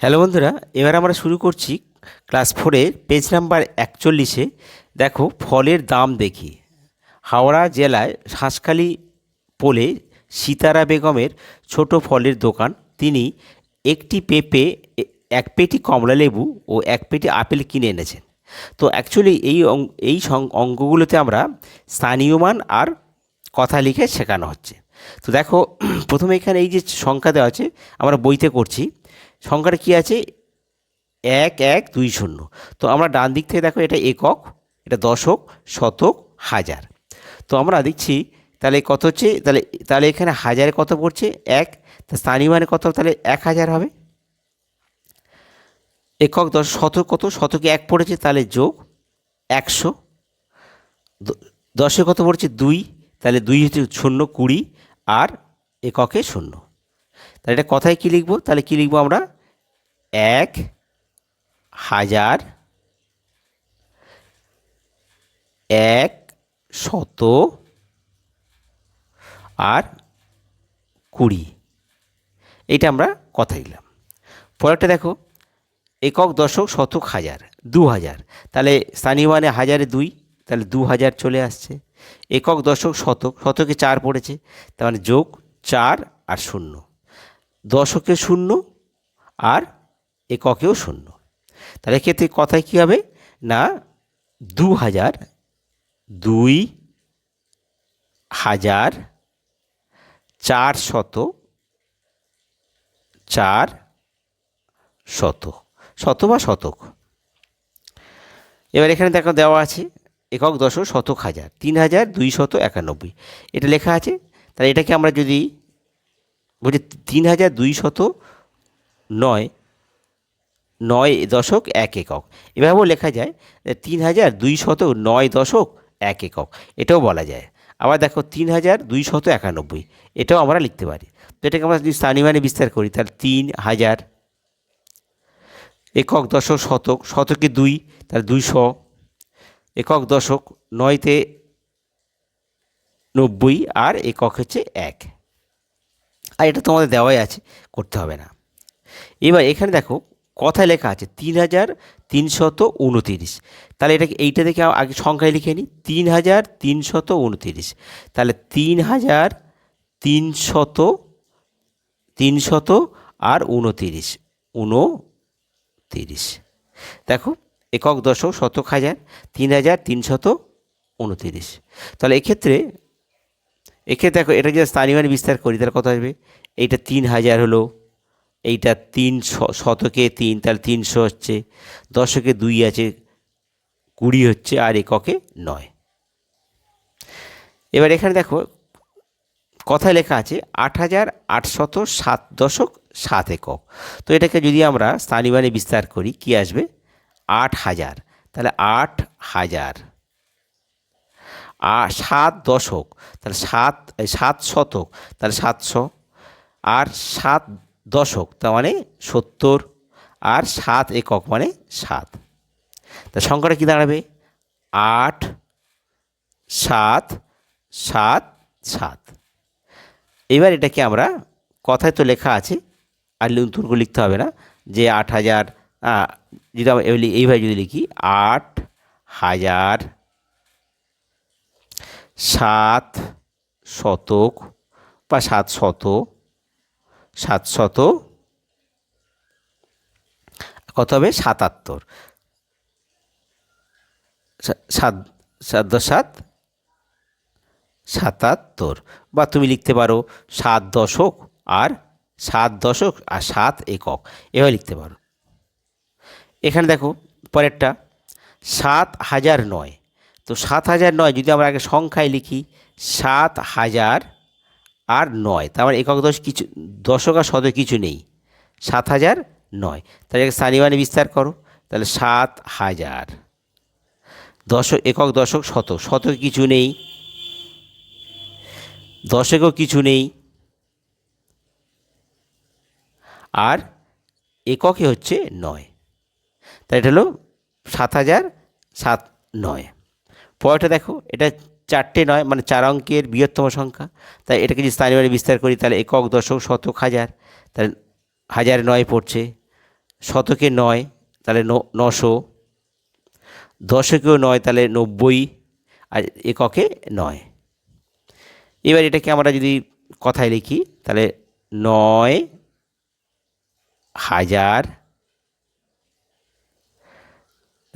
Hello বন্ধুরা, এবার আমরা শুরু করছি ক্লাস ফোরের পেজ নাম্বার একচল্লিশে। দেখো, ফলের দাম দেখি। হাওড়া জেলায় হাঁসখালি পোলে সীতারা বেগমের ছোট ফলের দোকান। তিনি একটি পেঁপে, এক পেটি কমলা লেবু ও এক পেটি আপেল কিনে এনেছেন। তো অ্যাকচুয়ালি এই এই অঙ্কগুলোতে আমরা স্থানীয় মান আর কথা লিখে শেখানো হচ্ছে। তো দেখো, প্রথমে এখানে এই যে সংখ্যা দেওয়া আছে, আমরা বইতে করছি। সংখ্যাটা কী আছে? এক এক, দুই, শূন্য। তো আমরা ডান দিক থেকে দেখো এটা একক, এটা দশক, শতক, হাজার। তো আমরা দেখছি তাহলে কত হচ্ছে? তাহলে তাহলে এখানে হাজারে কত পড়ছে? এক। তা স্থানীয় মানে কত? তাহলে এক হাজার হবে। একক দশ, শতক কত? শতকে এক পড়েছে, তাহলে যোগ একশো। দশে কত পড়ছে? দুই। তাহলে দুই হচ্ছে শূন্য, কুড়ি, আর এককে শূন্য। তাহলে এটা কথায় কী লিখব? তাহলে কী লিখব আমরা? এক হাজার এক শত আর কুড়ি। এইটা আমরা কথা দিলাম। পরেরটা দেখো, একক দশক শতক হাজার, দু হাজার। তাহলে স্থানীয় মানে হাজারে দুই, তাহলে দু হাজার চলে আসছে। একক দশক শতক, শতকে চার পড়েছে, তার মানে যোগ চার আর শূন্য। দশকে শূন্য আর এককেও শূন্য। তাহলে ক্ষেত্রে কথায় কী হবে? না, দু হাজার, দুই হাজার চার শত চার শত শত বা শতক। এবার এখানে দেখো দেওয়া আছে, একক দশক শতক হাজার, তিন হাজার দুই শত একানব্বই। এটা লেখা আছে, তাহলে এটাকে আমরা যদি বলছি তিন হাজার দুই শত নয় নয় দশক এক একক। এভাবেও লেখা যায় তিন হাজার দুই শত নয় দশক এক একক। এটাও বলা যায়। আবার দেখো তিন হাজার দুই শত একানব্বই। এটাও আমরা লিখতে পারি। তো এটাকে আমরা যদি স্থানীয় মানে বিস্তার করি, তাহলে তিন হাজার একক দশক শতক, শতকে দুই, তাহলে দুইশো। একক দশক নয়তে নব্বই, আর একক হচ্ছে এক। আর এটা তোমাদের দেওয়াই আছে, করতে হবে না। এবার এখানে দেখো কথায় লেখা আছে তিন হাজার তিনশত উনতিরিশ। তাহলে এটাকে এইটা দেখে আগে সংখ্যায় লিখে নিই। তিন হাজার তিনশত উনতিরিশ। তাহলে তিন হাজার তিনশত তিনশত আর উনতিরিশ। উনতিরিশ। দেখো, একক দশক শতক হাজার তিন হাজার তিনশত উনতিরিশ। তাহলে এক্ষেত্রে এক্ষেত্রে দেখো, এটা যদি স্থানীয় মানে বিস্তার করি, তাহলে কত আসবে? এইটা তিন হাজার হলো। এইটা তিন শতকে তিন, তাহলে তিনশো হচ্ছে, দশকে দুই আছে, কুড়ি হচ্ছে, আর এককে নয়। এবার এখানে দেখো কথায় লেখা আছে, আট হাজার আটশত সাত দশক সাত একক। তো এটাকে যদি আমরা স্থানীয় বিস্তার করি, কি আসবে? আট হাজার। তাহলে আট হাজার। সাত দশক। তাহলে সাত সাত শতক। তাহলে সাতশো। আর সাত দশক, তার মানে সত্তর আর সাত একক মানে সাত। তা সংখ্যাটা কী দাঁড়াবে? আট, সাত সাত সাত। এবার এটাকে আমরা কথায় তো লেখা আছে, আর নতুনকে লিখতে হবে না, যে আট হাজার যদি আমরা এইভাবে যদি লিখি, আট হাজার সাত শতক বা সাত শত সাত শত কত হবে? সাতাত্তর। সাত সাত সাত? সাতাত্তর। বা তুমি লিখতে পারো সাত দশক আর সাত দশক আর সাত একক। এভাবে লিখতে পারো। এখানে দেখো পরেরটা, সাত হাজার নয়। তো সাত হাজার নয় যদি আমরা আগে সংখ্যায় লিখি, সাত হাজার আর নয়। তার মানে একক দশ কিছু, দশক আর শত কিছু নেই। সাত হাজার নয়। তাহলে একে স্থানীয় মানে বিস্তার করো। তাহলে সাত হাজার। দশক, একক দশক, শতক। শতক কিছু নেই। দশকেও কিছু নেই। আর এককে হচ্ছে নয়। তাই এটা হলো সাত হাজার সাত নয়। পরেরটা দেখো, এটা চারটে নয় মানে চার অঙ্কের বৃহত্তম সংখ্যা। তাই এটাকে যদি স্থানীয় মানে বিস্তার করি, তাহলে একক, দশক, শতক, হাজার। তাহলে হাজার নয় পড়ছে। শতকে নয়, তাহলে নশো। দশকেও নয়, তাহলে নব্বই। আর এককে নয়। এবার এটাকে আমরা যদি কথায় লিখি, তাহলে নয় হাজার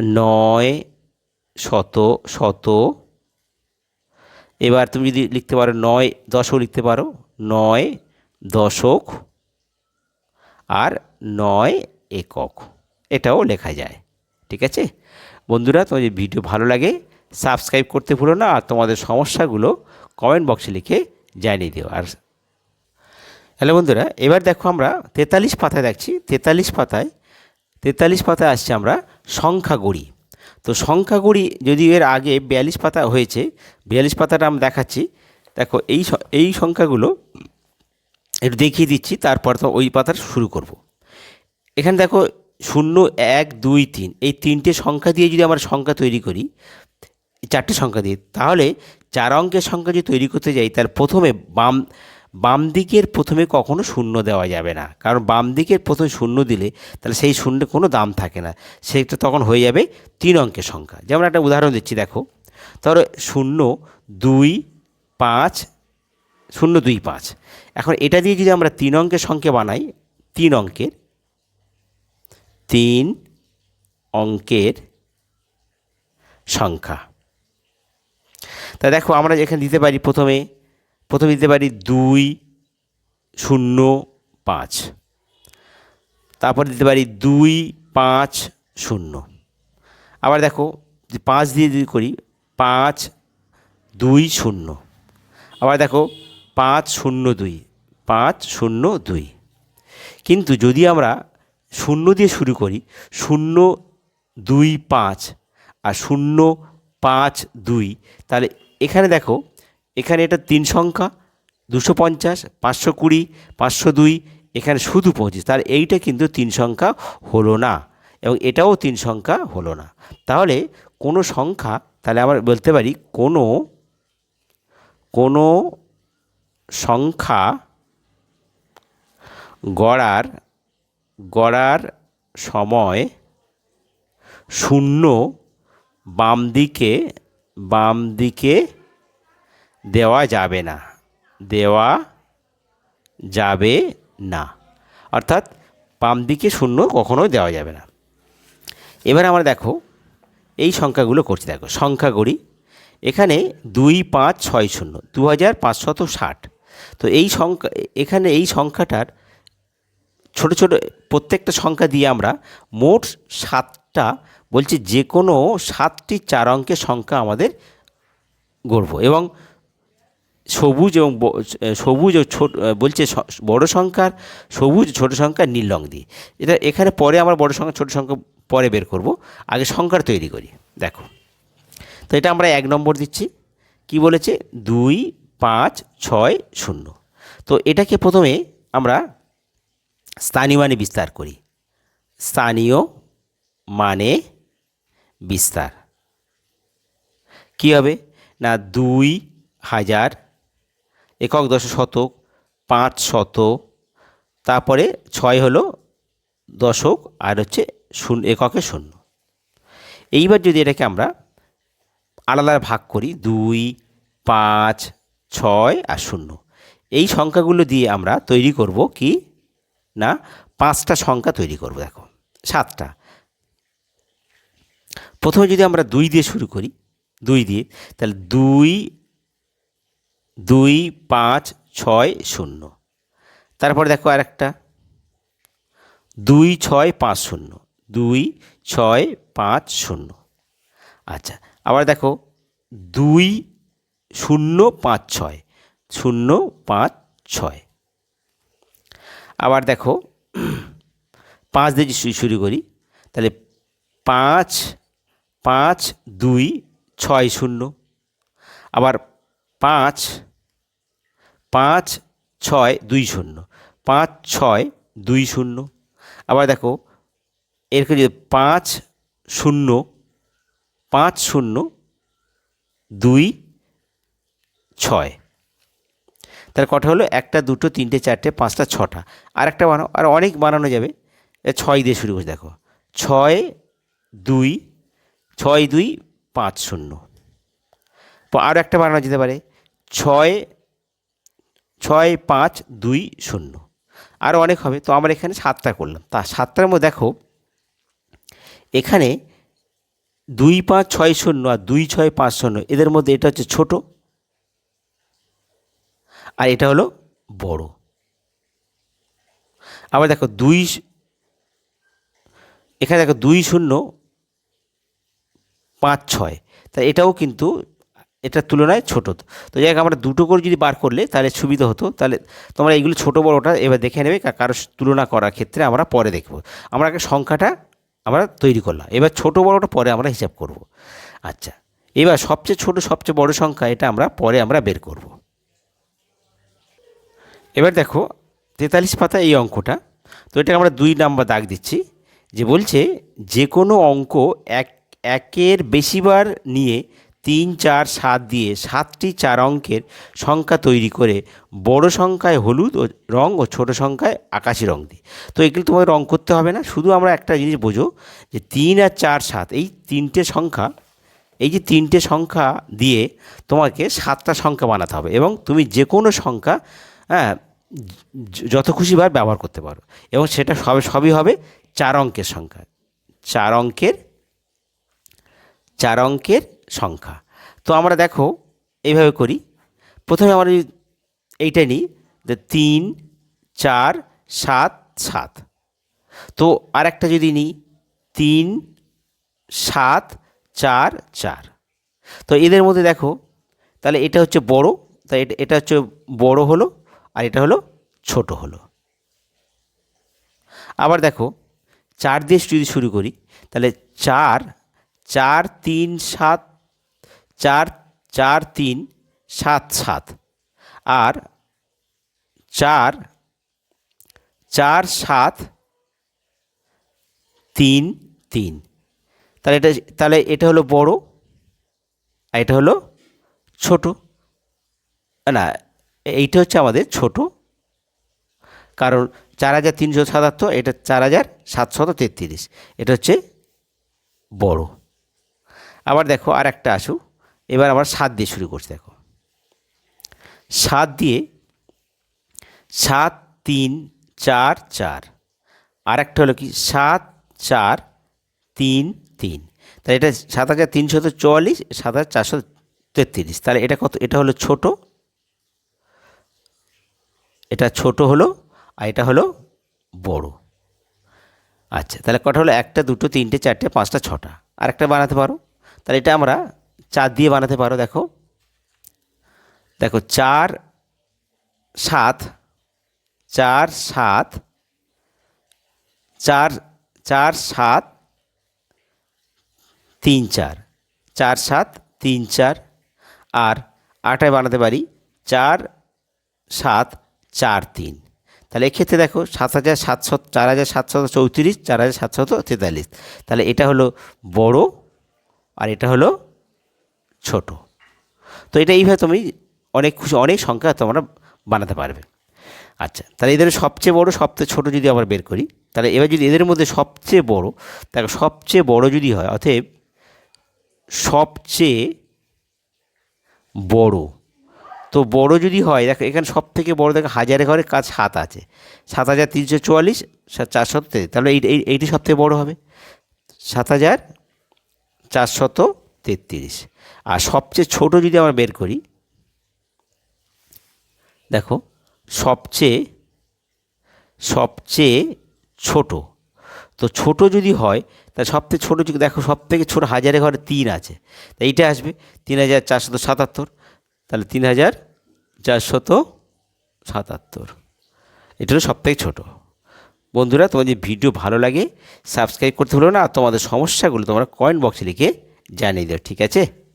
নয় শত শত এবার তুমি যদি লিখতে পারো নয় দশক লিখতে পারো। নয় দশক আর নয় একক। এটাও লেখা যায়। ঠিক আছে? বন্ধুরা তোমাদের ভিডিও ভালো লাগে, সাবস্ক্রাইব করতে ভুলো না আর তোমাদের সমস্যাগুলো কমেন্ট বক্সে লিখে জানিয়ে দিও। আর হ্যালো বন্ধুরা, এবার দেখো আমরা তেতাল্লিশ পাতায় দেখছি। তেতাল্লিশ পাতায় তেতাল্লিশ পাতায় আসছে আমরা সংখ্যাগুড়ি। তো সংখ্যাগুড়ি যদি এর আগে বিয়াল্লিশ পাতা হয়েছে, বিয়াল্লিশ পাতাটা আমি দেখাচ্ছি দেখো, এই এই সংখ্যাগুলো, একটু দেখিয়ে দিচ্ছি, তারপর তো ওই পাতাটা শুরু করব। এখানে দেখো, শূন্য, এক, দুই, তিন, এই তিনটে সংখ্যা দিয়ে যদি আমরা সংখ্যা তৈরি করি, চারটে সংখ্যা দিয়ে, তাহলে চার অঙ্কের সংখ্যা যদি তৈরি করতে যাই তার প্রথমে বাম বাম দিকের প্রথমে কখনো শূন্য দেওয়া যাবে না। কারণ বাম দিকের প্রথমে শূন্য দিলে তাহলে সেই শূন্য কোনো দাম থাকে না। সেটা তখন হয়ে যাবে তিন অঙ্কের সংখ্যা। যেমন একটা উদাহরণ দিচ্ছি, দেখো। তাহলে শূন্য, দুই, পাঁচ, শূন্য, দুই, পাঁচ। এখন এটা দিয়ে যদি আমরা তিন অঙ্কের সংখ্যা বানাই, তিন অঙ্কের তিন অঙ্কের সংখ্যা। তা দেখো আমরা এখানে দিতে পারি প্রথমে প্রথমে দিতে পারি দুই শূন্য পাঁচ। তারপর দিতে পারি দুই পাঁচ শূন্য। আবার দেখো যে পাঁচ দিয়ে যদি করি, পাঁচ দুই শূন্য। আবার দেখো, পাঁচ শূন্য দুই, পাঁচ শূন্য দুই। কিন্তু যদি আমরা শূন্য দিয়ে শুরু করি, শূন্য দুই পাঁচ আর শূন্য পাঁচ দুই, তাহলে এখানে দেখো এখানে এটা তিন সংখ্যা, দুশো পঞ্চাশ, পাঁচশো কুড়ি, পাঁচশো দুই, এখানে শুধু পঁচিশ। তার এইটা কিন্তু তিন সংখ্যা হলো না এবং এটাও তিন সংখ্যা হলো না। তাহলে কোনো সংখ্যা, তাহলে আমরা বলতে পারি কোনো কোনো সংখ্যা গড়ার গড়ার সময় শূন্য বাম দিকে বাম দিকে দেওয়া যাবে না। দেওয়া যাবে না। অর্থাৎ বাম দিকে শূন্য কখনোই দেওয়া যাবে না। এবার আমরা দেখো, এই সংখ্যাগুলো করছি। দেখো সংখ্যাগুড়ি এখানে দুই, পাঁচ, ছয়, শূন্য দু হাজার পাঁচশত ষাট। তো এই সংখ্যা, এখানে এই সংখ্যাটার ছোট ছোট, প্রত্যেকটা সংখ্যা দিয়ে আমরা মোট সাতটা, বলছি যে কোনো সাতটি চার অঙ্কের সংখ্যা আমাদের গড়ব। এবং সবুজ এবং সবুজ ও ছোট বলছে বড় সংখ্যার সবুজ, ছোট সংখ্যা নীল রং দিয়ে। এটা এখানে পরে আমরা বড় সংখ্যা, ছোট সংখ্যা পরে বের করব। আগে সংখ্যার তৈরি করি। দেখো। তো এটা আমরা এক নম্বর দিচ্ছি। কি বলেছে? দুই, পাঁচ, ছয়, শূন্য। তো এটাকে প্রথমে আমরা স্থানীয় মানে বিস্তার করি। স্থানীয় মানে বিস্তার। কী হবে? না, দুই হাজার একক দশ শতক পাঁচ শত তারপরে ছয় হলো দশক আর হচ্ছে শূন্য, এককে শূন্য। এইবার যদি এটাকে আমরা আলাদা ভাগ করি, দুই, পাঁচ, ছয় আর শূন্য, এই সংখ্যাগুলো দিয়ে আমরা তৈরি করব কি? না, পাঁচটা সংখ্যা তৈরি করব, দেখো, সাতটা। প্রথমে যদি আমরা দুই দিয়ে শুরু করি, দুই দিয়ে, তাহলে দুই দুই পাঁচ ছয় শূন্য। তারপরে দেখো আর একটা দুই ছয় পাঁচ শূন্য। দুই ছয় পাঁচ শূন্য। আচ্ছা আবার দেখো, দুই শূন্য পাঁচ ছয়, শূন্য পাঁচ ছয়। আবার দেখো, পাঁচ দিয়ে শুরু করি, তাহলে পাঁচ পাঁচ, দুই, ছয়, শূন্য। আবার পাঁচ পাঁচ ছয় দুই শূন্য। পাঁচ ছয় দুই শূন্য। আবার দেখো, এরকম যদি পাঁচ শূন্য পাঁচ শূন্য দুই ছয় তার কটা হলো? একটা, দুটো, তিনটে, চারটে, পাঁচটা, ছটা। আর একটা বানাও, আর অনেক বানানো যাবে। ছয় দিয়ে শুরু করছে দেখো। ছয় দুই ছয় দুই, পাঁচ শূন্য। আরও একটা বানানো যেতে পারে। ছয় ছয় পাঁচ দুই শূন্য। আরও অনেক হবে, তো আমরা এখানে সাতটা করলাম। তা সাতটার মধ্যে দেখো, এখানে দুই পাঁচ ছয় শূন্য আর দুই ছয় পাঁচ শূন্য, এদের মধ্যে এটা হচ্ছে ছোট আর এটা হলো বড়। আবার দেখো দুই এখানে দেখো দুই শূন্য পাঁচ ছয়, তা এটাও কিন্তু এটার তুলনায় ছোটো। তো যাই হোক, আমরা দুটো করে যদি বার করলে তাহলে সুবিধা হতো। তাহলে তোমরা এইগুলো ছোটো বড়োটা এবার দেখে নেবে কারও তুলনা করার ক্ষেত্রে আমরা পরে দেখব। আমরা আগে সংখ্যাটা আমরা তৈরি করলাম। এবার ছোটো বড়োটা পরে আমরা হিসাব করব। আচ্ছা এবার সবচেয়ে ছোট, সবচেয়ে বড় সংখ্যা এটা আমরা পরে আমরা বের করব। এবার দেখো, তেতাল্লিশ পাতা এই অঙ্কটা। তো এটাকে আমরা দুই নাম্বার দাগ দিচ্ছি, যে বলছে যে কোনো অঙ্ক এক একের বেশিবার নিয়ে তিন, চার, সাত দিয়ে সাতটি চার অঙ্কের সংখ্যা তৈরি করে বড় সংখ্যায় হলুদ ও রং ও ছোট সংখ্যায় আকাশি রং দিই তো এগুলো তোমাদের রং করতে হবে না, শুধু আমরা একটা জিনিস বোঝো যে তিন আর চার, সাত, এই তিনটে সংখ্যা, এই যে তিনটে সংখ্যা দিয়ে তোমাকে সাতটা সংখ্যা বানাতে হবে এবং তুমি যে কোনো সংখ্যা হ্যাঁ যত খুশিবার ব্যবহার করতে পারো এবং সেটা সবে, সবই হবে চার অঙ্কের সংখ্যা। চার অঙ্কের চার অঙ্কের সংখ্যা। তো আমরা দেখো, এইভাবে করি। প্রথমে আমরা এইটা নিই, যে তিন, চার, সাত সাত। তো আরেকটা যদি নিই, তিন, সাত, চার চার। তো এদের মধ্যে দেখো, তাহলে এটা হচ্ছে বড়, তাই এটা এটা হচ্ছে বড় হলো, আর এটা হলো ছোট হলো। আবার দেখো, চার দিয়ে যদি শুরু করি, তাহলে চার চার, তিন, সাত চার চার, তিন, সাত সাত। আর চার চার, সাত, তিন তিন। তাহলে এটা তাহলে এটা হলো বড় আর এটা হলো ছোট। না, এইটা হচ্ছে আমাদের ছোট। কারণ চার হাজার তিনশো সাতাত্তর, এটা চার হাজার সাতশত তেত্রিশ। এটা হচ্ছে বড়। আবার দেখো আর একটা আসুক। এবার আবার সাত দিয়ে শুরু করছি, দেখো। সাত দিয়ে সাত, তিন, চার চার। আর একটা হলো কি? সাত, চার, তিন তিন। তাহলে এটা সাত হাজার তিনশত চুয়াল্লিশ, সাত হাজার চারশো তেত্রিশ। তাহলে এটা কত? এটা হলো ছোট। এটা ছোট হলো আর এটা হলো বড়। আচ্ছা তাহলে কটা হলো? একটা, দুটো, তিনটে, চারটে, পাঁচটা, ছটা। আর একটা বানাতে পারো। তাহলে এটা আমরা চার দিয়ে বানাতে পারো, দেখো। দেখো, চার সাত চার সাত, চার চার সাত, তিন চার। চার সাত, তিন চার। আর আটায় বানাতে পারি, চার সাত, চার তিন। তাহলে এক্ষেত্রে দেখো, সাত হাজার সাতশো, চার হাজার সাতশত চৌত্রিশ, চার হাজার সাতশত তেতাল্লিশ। তাহলে এটা হলো বড়, আর এটা হলো ছোট। তো এটা এইভাবে তুমি অনেক খুশি, অনেক সংখ্যা তোমরা বানাতে পারবে। আচ্ছা তাহলে এদের সবচেয়ে বড়, সবচেয়ে ছোট যদি আমরা বের করি, তাহলে এবার যদি এদের মধ্যে সবচেয়ে বড় দেখো সবচেয়ে বড় যদি হয়, অতএব সবচেয়ে বড়। তো বড় যদি হয়, দেখো এখানে সব থেকে বড়, দেখো হাজারে ঘরে কাজ সাত আছে। সাত হাজার তিনশো চুয়াল্লিশ চারশত তেত্রিশ। তাহলে এই, এই- এইটি সব থেকে বড়ো হবে। সাত হাজার চারশত তেত্রিশ। আর সবচেয়ে ছোট যদি আমরা বের করি, দেখো, সবচেয়ে সবচেয়ে ছোট। তো ছোট যদি হয়, তাহলে সবথেকে ছোটো যদি, দেখো সব থেকে ছোটো হাজারে ঘরে তিন আছে। তা এইটা আসবে, তিন হাজার চারশত সাতাত্তর। তাহলে তিন হাজার চারশত সাতাত্তর। এটা হলো সব থেকে ছোটো। বন্ধুরা, তোমাদের ভিডিও ভালো লাগে, সাবস্ক্রাইব করতে হলো না, আর তোমাদের সমস্যাগুলো তোমরা কমেন্ট বক্সে লিখে জানিয়ে দিও, ঠিক আছে?